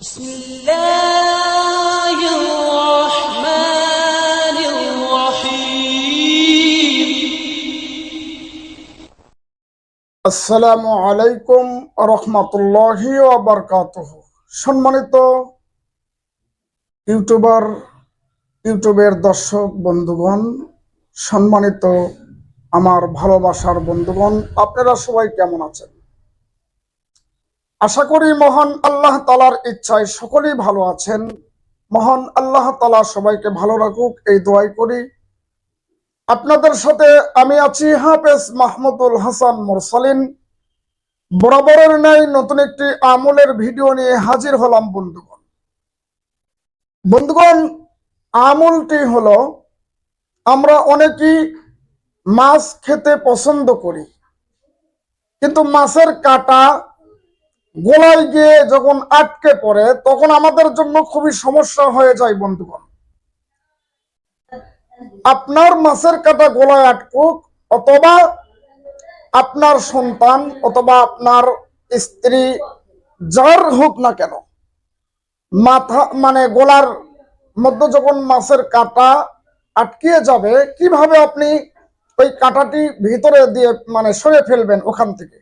بسم الله الرحمن الرحيم আসসালামু আলাইকুম রহমতুল্লাহি বারকাতুহ সম্মানিত ইউটিউবার ইউটিউবের দর্শক বন্ধুগণ সম্মানিত আমার ভালোবাসার বন্ধুগণ আপনারা সবাই কেমন আছেন আশা করি মহান আল্লাহ তালার ইচ্ছায় সকলেই ভালো আছেন। মহান আল্লাহ তালা সবাইকে ভালো রাখুক, এই দোয়াই করি। আপনাদের সাথে আমি আছি হাফেজ মাহমুদুল হাসান মোরসালিন। বরাবরের ন্যায় নতুন একটি আমলের ভিডিও নিয়ে হাজির হলাম বন্ধুগণ। বন্ধুগণ, আমলটি হলো, আমরা অনেকেই মাছ খেতে পছন্দ করি, কিন্তু মাছের কাটা গোলায় গিয়ে যখন আটকে পড়ে, তখন আমাদের জন্য খুবই সমস্যা হয়ে যায় বন্ধুগণ। আপনার মাছের কাটা গলায় আটকুক, অথবা আপনার সন্তান অথবা আপনার স্ত্রী, যার হোক না কেন, মাথা মানে গলার মধ্যে যখন মাছের কাটা আটকিয়ে যাবে, কীভাবে আপনি ওই কাটাটি ভিতরে দিয়ে মানে সরে ফেলবেন ওখান থেকে?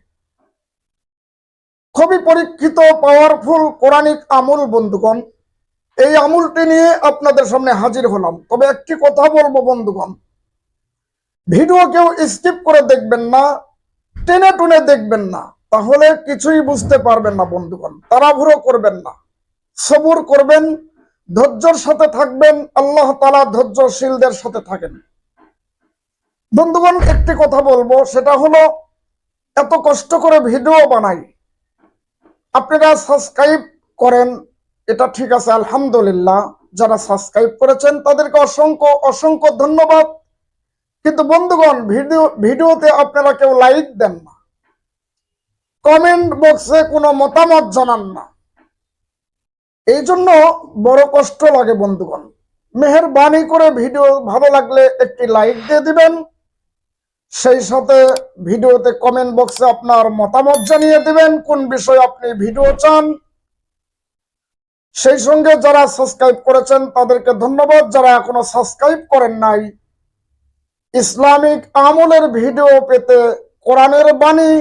খুবই পরীক্ষিত পাওয়ারফুল কোরআনিক আমল, বন্ধুগণ। এই আমুলটি নিয়ে আপনাদের সামনে হাজির হলাম। তবে একটি কথা বলব, বন্ধুগণ। ভিডিও কেউ স্কিপ করে দেখবেন না, টেনে টুনে দেখবেন না। তাহলে কিছুই বুঝতে পারবেন না, বন্ধুগণ। তাড়াহুড়ো করবেন না। সবুর করবেন, ধৈর্যর সাথে থাকবেন, আল্লাহ তালা ধৈর্যশীলদের সাথে থাকেন। বন্ধুগণ, একটি কথা বলব, সেটা হলো, এত কষ্ট করে ভিডিও বানাই আপনারা সাবস্ক্রাইব করেন, এটা ঠিক আছে, আলহামদুলিল্লাহ। যারা সাবস্ক্রাইব করেছেন, তাদেরকে অসংখ্য অসংখ্য ধন্যবাদ। কিন্তু বন্ধুগণ, ভিডিও, ভিডিওতে আপনারা কেউ লাইক দেন না। কমেন্ট বক্সে কোনো মতামত জানান না। এই জন্য বড় কষ্ট লাগে বন্ধুগণ। মেহরবানি করে ভিডিও ভালো লাগলে একটি লাইক দিয়ে দিবেন। সেই সাথে ভিডিওতে কমেন্ট বক্সে আপনার মতামত জানিয়ে দিবেন, কোন বিষয়ে আপনি ভিডিও চান। সেই সঙ্গে যারা সাবস্ক্রাইব করেছেন, তাদেরকে ধন্যবাদ। যারা এখনও সাবস্ক্রাইব করেন নাই, ইসলামিক আমলের ভিডিও পেতে কোরআনের বাণী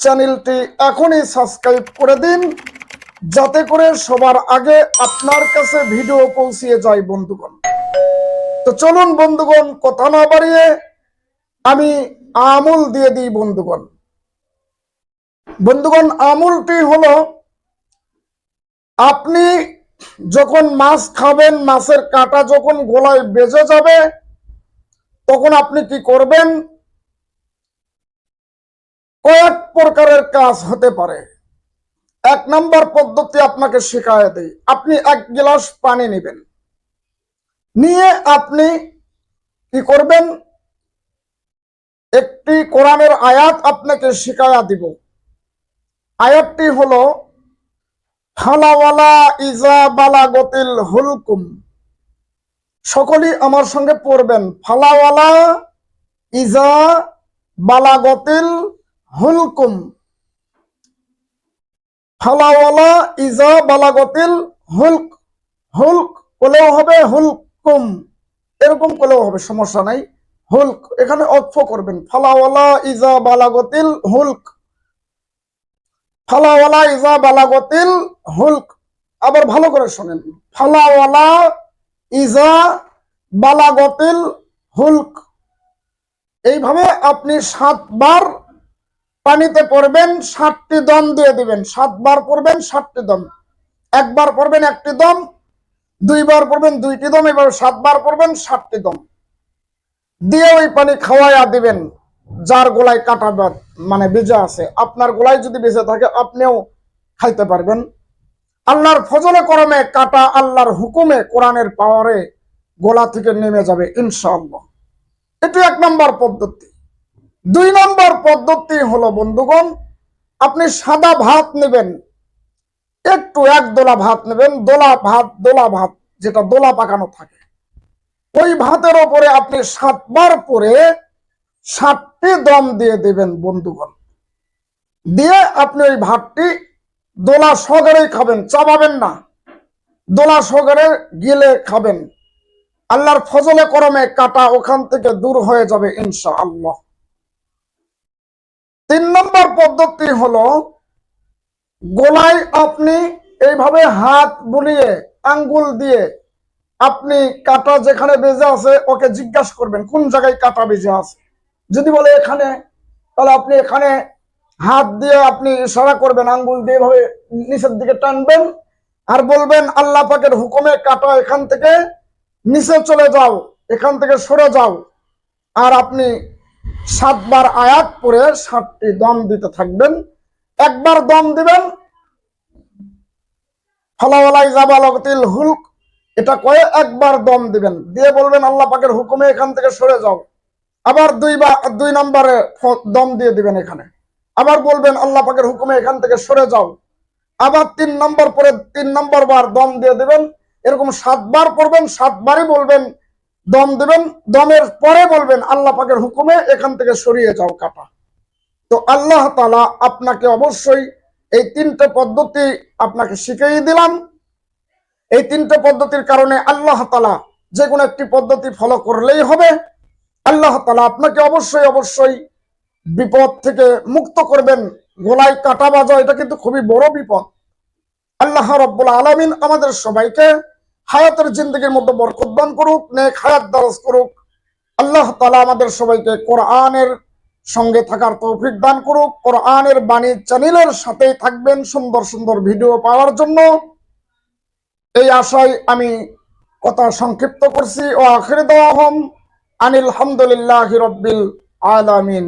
চ্যানেলটি এখনই সাবস্ক্রাইব করে দিন, যাতে করে সবার আগে আপনার কাছে ভিডিও পৌঁছিয়ে যায় বন্ধুগণ। তো চলুন বন্ধুগণ, কথা না বাড়িয়ে আমি আমুল দিয়ে দিই বন্ধুগণ। বন্ধুগণ, আমলটি হলো, আপনি যখন মাছ খাবেন, মাছের কাঁটা যখন গোলায় বেজে যাবে, তখন আপনি কি করবেন? কয়েক প্রকারের কাজ হতে পারে। এক নম্বর পদ্ধতি আপনাকে শেখায় দেয় আপনি এক গ্লাস পানি নেবেন। নিয়ে আপনি কি করবেন? একটি কোরআনের আয়াত আপনাকে শিখায়া দিব। আয়াতটি হলো ফালাওয়ালা ইজা বালাগতিল হুলকুম। সকলেই আমার সঙ্গে পড়বেন ফালাওয়ালা ইজা বালাগতিল হুলকুম। ফালাওয়ালা ইজা বালাগতিল হুলক হুলক কোলেও হবে হুলকুম। এরকম কোলেও হবে, সমস্যা নাই। হুলক, এখানে অক্ষ করবেন। ফালাওয়ালা ইজা বালাগতিল হুলক। ফালাওয়ালা ইজা বালাগতিল হুলক। আবার ভালো করে শোনেন। ফালাওয়ালা ইজা বালাগতিল হুলক। এইভাবে আপনি সাতবার পানিতে পড়বেন ষাটটি দম দিয়ে দিবেন। সাতবার পড়বেন ষাটটি দম। একবার পড়বেন একটি দম, দুইবার পড়বেন দুইটি দম এবার সাতবার পড়বেন ষাটটি দম। দিয়ে ওই পানি খাওয়াইয়া দিবেন, যার গোলায় কাটা মানে বেজে আছে। আপনার গোলায় যদি বেঁচে থাকে, আপনিও খাইতে পারবেন। আল্লাহর ফজলে করমে কাটা আল্লাহর হুকুমে কোরআনের পাওয়ারে গোলা থেকে নেমে যাবে, ইনশাআল্লাহ। এটি এক নম্বর পদ্ধতি। দুই নম্বর পদ্ধতি হলো, বন্ধুগণ, আপনি সাদা ভাত নেবেন। একটু এক দোলা ভাত নেবেন, দোলা ভাত দোলা ভাত, যেটা দোলা পাকানো থাকে। ওই ভাতের ওপরে আপনি সাতবার পরে সাতটি দম দিয়ে দেবেন, বন্ধুগণ। দিয়ে আপনি ওই ভাতটি দোলা সগরেই খাবেন, চাবাবেন না। দোলা সগরে গিলে খাবেন। আল্লাহর ফজলে করমে কাটা ওখান থেকে দূর হয়ে যাবে ইনশা আল্লাহ তিন নম্বর পদ্ধতি হলো, গোলায় আপনি এইভাবে হাত বুলিয়ে আঙ্গুল দিয়ে আপনি কাটা যেখানে বেজে আছে, ওকে জিজ্ঞাসা করবেন, কোন জায়গায় কাটা বেজে আছে? যদি বলে এখানে, তাহলে আপনি এখানে হাত দিয়ে আপনি ইশারা করবেন, আঙ্গুল দিয়ে এভাবে নিচের দিকে টানবেন, আর বলবেন, আল্লাহ পাকের হুকুমে কাটা এখান থেকে নিচে চলে যাও, এখান থেকে সরে যাও। আর আপনি সাতবার আয়াত পরে সাতটি দম দিতে থাকবেন। একবার দম দিবেন। ফলাওয়ালাই জাবালতিল হুলক এটা কয়ে একবার দম দিবেন। দিয়ে বলবেন, আল্লাহ পাকের হুকুমে এখান থেকে সরে যাও। আবার দুই বা, দুই নম্বরে দম দিয়ে দিবেন এখানে। আবার বলবেন, আল্লাহ পাকের হুকুমে এখান থেকে সরে যাও। আবার তিন নম্বর পরে তিন নম্বর বার দম দিয়ে দিবেন। এরকম সাতবার পড়বেন সাতবারই বলবেন, দম দিবেন। দমের পরে বলবেন, আল্লাহ পাকের হুকুমে এখান থেকে সরিয়ে যাও কাটা। তো আল্লাহ তালা আপনাকে অবশ্যই এই তিনটে পদ্ধতি আপনাকে শিখিয়ে দিলাম। এই তিনটে পদ্ধতির কারণে আল্লাহ তালা যে কোনো একটি পদ্ধতি ফলো করলেই হবে। আল্লাহ তালা আপনাকে অবশ্যই অবশ্যই বিপদ থেকে মুক্ত করবেন। গোলায় কাটা বাজা, এটা কিন্তু খুবই বড় বিপদ। আল্লাহ রব্বুল আলমিন আমাদের সবাইকে হায়াতের জিন্দগির মধ্যে বরকত দান করুক, নেক হায়াত দারাজ করুক। আল্লাহ তালা আমাদের সবাইকে কোরআনের সঙ্গে থাকার তৌফিক দান করুক। কোরআনের বাণী চ্যানেলের সাথেই থাকবেন সুন্দর সুন্দর ভিডিও পাওয়ার জন্য। এই আশায় আমি কথা সংক্ষিপ্ত করছি। ও আখির দাওয়া আনিল হামদুলিল্লাহ রব্বিল আলামিন।